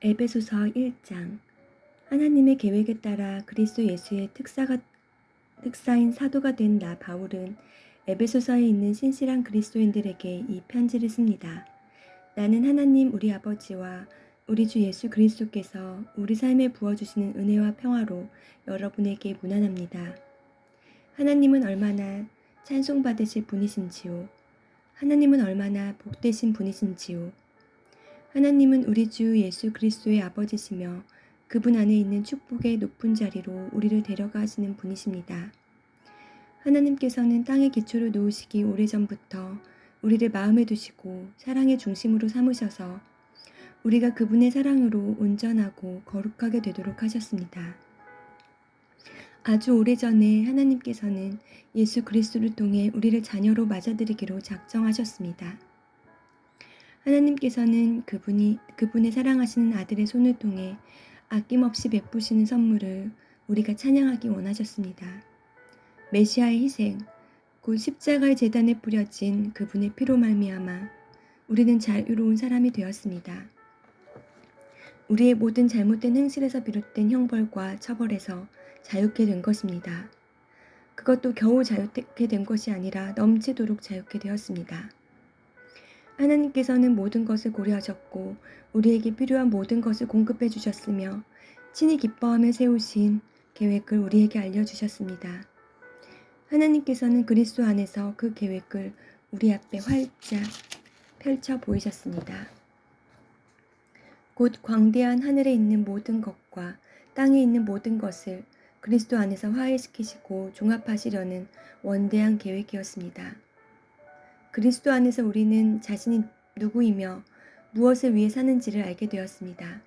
에베소서 1장 하나님의 계획에 따라 그리스도 예수의 특사가, 특사인 사도가 된 나 바울은 에베소서에 있는 신실한 그리스도인들에게 이 편지를 씁니다. 나는 하나님 우리 아버지와 우리 주 예수 그리스도께서 우리 삶에 부어주시는 은혜와 평화로 여러분에게 문안합니다. 하나님은 얼마나 찬송받으실 분이신지요. 하나님은 얼마나 복되신 분이신지요. 하나님은 우리 주 예수 그리스도의 아버지시며 그분 안에 있는 축복의 높은 자리로 우리를 데려가 시는 분이십니다. 하나님께서는 땅의 기초를 놓으시기 오래전부터 우리를 마음에 두시고 사랑의 중심으로 삼으셔서 우리가 그분의 사랑으로 온전하고 거룩하게 되도록 하셨습니다. 아주 오래전에 하나님께서는 예수 그리스도를 통해 우리를 자녀로 맞아들이기로 작정하셨습니다. 하나님께서는 그분이 그분의 사랑하시는 아들의 손을 통해 아낌없이 베푸시는 선물을 우리가 찬양하기 원하셨습니다. 메시아의 희생, 곧 십자가의 재단에 뿌려진 그분의 피로 말미암아 우리는 자유로운 사람이 되었습니다. 우리의 모든 잘못된 행실에서 비롯된 형벌과 처벌에서 자유케 된 것입니다. 그것도 겨우 자유케 된 것이 아니라 넘치도록 자유케 되었습니다. 하나님께서는 모든 것을 고려하셨고 우리에게 필요한 모든 것을 공급해 주셨으며 친히 기뻐하며 세우신 계획을 우리에게 알려주셨습니다. 하나님께서는 그리스도 안에서 그 계획을 우리 앞에 활짝 펼쳐 보이셨습니다. 곧 광대한 하늘에 있는 모든 것과 땅에 있는 모든 것을 그리스도 안에서 화해시키시고 종합하시려는 원대한 계획이었습니다. 그리스도 안에서 우리는 자신이 누구이며 무엇을 위해 사는지를 알게 되었습니다.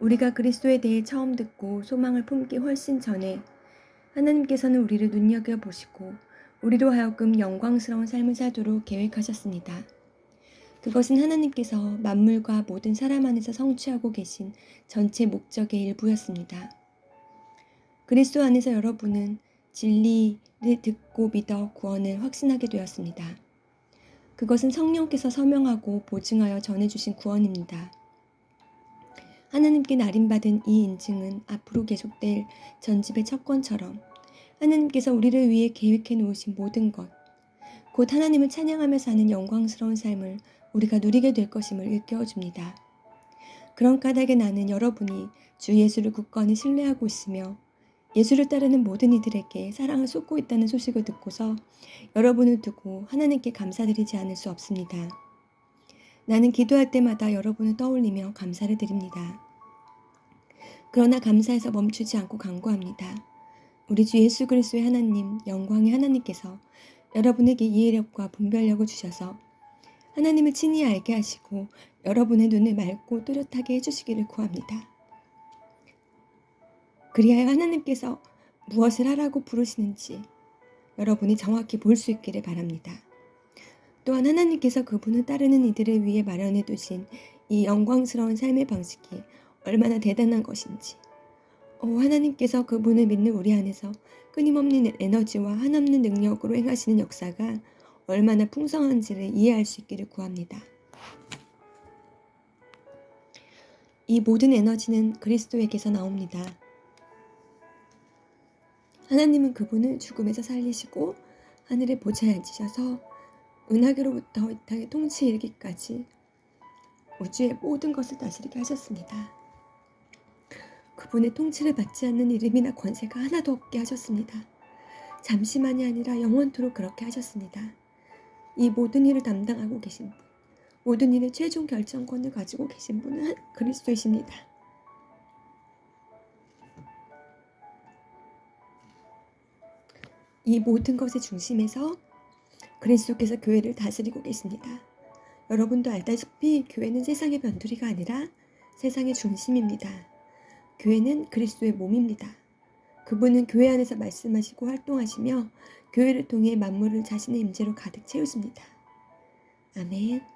우리가 그리스도에 대해 처음 듣고 소망을 품기 훨씬 전에 하나님께서는 우리를 눈여겨 보시고 우리로 하여금 영광스러운 삶을 살도록 계획하셨습니다. 그것은 하나님께서 만물과 모든 사람 안에서 성취하고 계신 전체 목적의 일부였습니다. 그리스도 안에서 여러분은 진리를 듣고 믿어 구원을 확신하게 되었습니다. 그것은 성령께서 서명하고 보증하여 전해주신 구원입니다. 하나님께 날인받은 이 인증은 앞으로 계속될 전집의 첩권처럼 하나님께서 우리를 위해 계획해 놓으신 모든 것, 곧 하나님을 찬양하며 사는 영광스러운 삶을 우리가 누리게 될 것임을 일깨워 줍니다. 그런 까닭에 나는 여러분이 주 예수를 굳건히 신뢰하고 있으며 예수를 따르는 모든 이들에게 사랑을 쏟고 있다는 소식을 듣고서 여러분을 두고 하나님께 감사드리지 않을 수 없습니다. 나는 기도할 때마다 여러분을 떠올리며 감사를 드립니다. 그러나 감사해서 멈추지 않고 간구합니다. 우리 주 예수 그리스도의 하나님, 영광의 하나님께서 여러분에게 이해력과 분별력을 주셔서 하나님을 친히 알게 하시고 여러분의 눈을 맑고 뚜렷하게 해주시기를 구합니다. 그리하여 하나님께서 무엇을 하라고 부르시는지 여러분이 정확히 볼 수 있기를 바랍니다. 또한 하나님께서 그분을 따르는 이들을 위해 마련해 두신 이 영광스러운 삶의 방식이 얼마나 대단한 것인지, 오, 하나님께서 그분을 믿는 우리 안에서 끊임없는 에너지와 한없는 능력으로 행하시는 역사가 얼마나 풍성한지를 이해할 수 있기를 구합니다. 이 모든 에너지는 그리스도에게서 나옵니다. 하나님은 그분을 죽음에서 살리시고 하늘의 보좌에 앉으셔서 은하계로부터 이 땅의 통치에 이르기까지 우주의 모든 것을 다스리게 하셨습니다. 그분의 통치를 받지 않는 이름이나 권세가 하나도 없게 하셨습니다. 잠시만이 아니라 영원토록 그렇게 하셨습니다. 이 모든 일을 담당하고 계신 분, 모든 일의 최종 결정권을 가지고 계신 분은 그리스도이십니다. 이 모든 것의 중심에서 그리스도께서 교회를 다스리고 계십니다. 여러분도 알다시피 교회는 세상의 변두리가 아니라 세상의 중심입니다. 교회는 그리스도의 몸입니다. 그분은 교회 안에서 말씀하시고 활동하시며 교회를 통해 만물을 자신의 임재로 가득 채우십니다. 아멘.